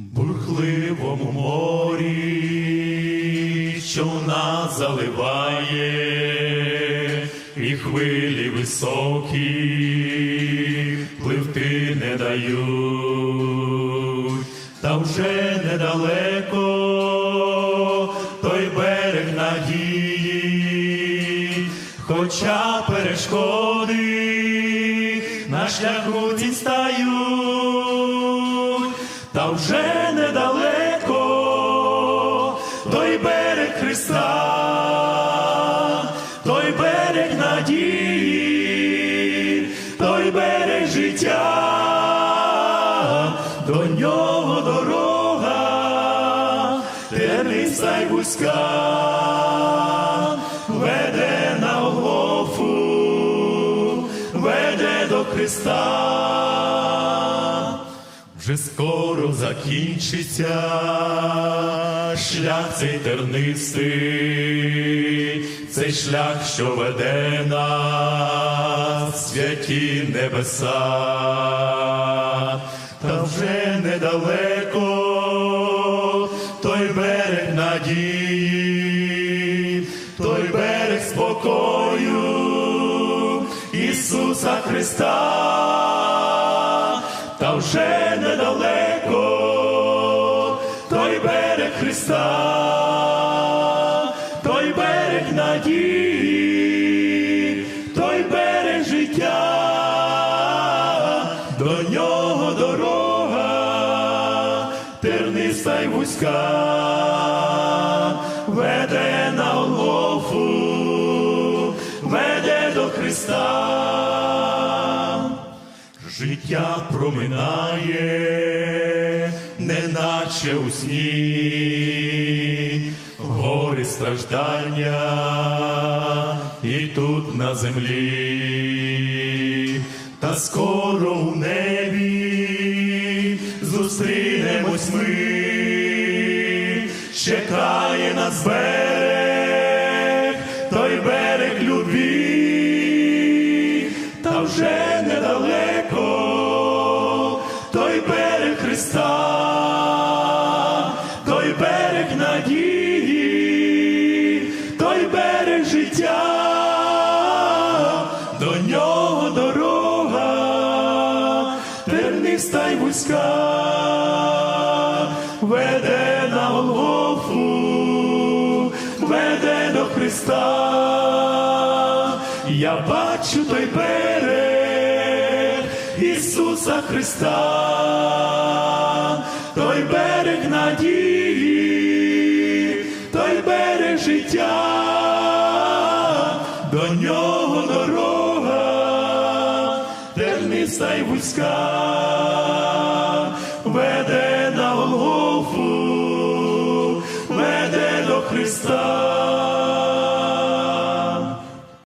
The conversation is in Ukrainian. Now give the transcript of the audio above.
бурхливому морі, що нас заливає, і хвилі високі пливти не дають, та вже недалеко той берег надії, хоча перешкоди на шляху ці стають, та вже недалеко той берег Христа, той берег надії, той берег життя, до нього дорога, терниста й вузька, веде на Голгофу, веде до Христа. Вже скоро закінчиться шлях цей тернистий, цей шлях, що веде нас святі небеса, та вже недалеко той берег надії, той берег спокою Ісуса Христа та вже недалеко той берег Христа, той берег надії, той берег життя, до нього дорога, терниста й вузька, веде на Голгофу, веде до Христа. Життя проминає, неначе у сні, гори страждання і тут на землі, та скоро у небі зустрінемось ми, чекає нас берег, той берег любві, та вже недалеко надії, той берег життя, до нього дорога, терниста й вузька, веде на Голгофу, веде до Христа. Я бачу той берег Ісуса Христа, той берег надії, життя, до нього дорога, терниста й вузька, веде на Голгофу, веде до Христа.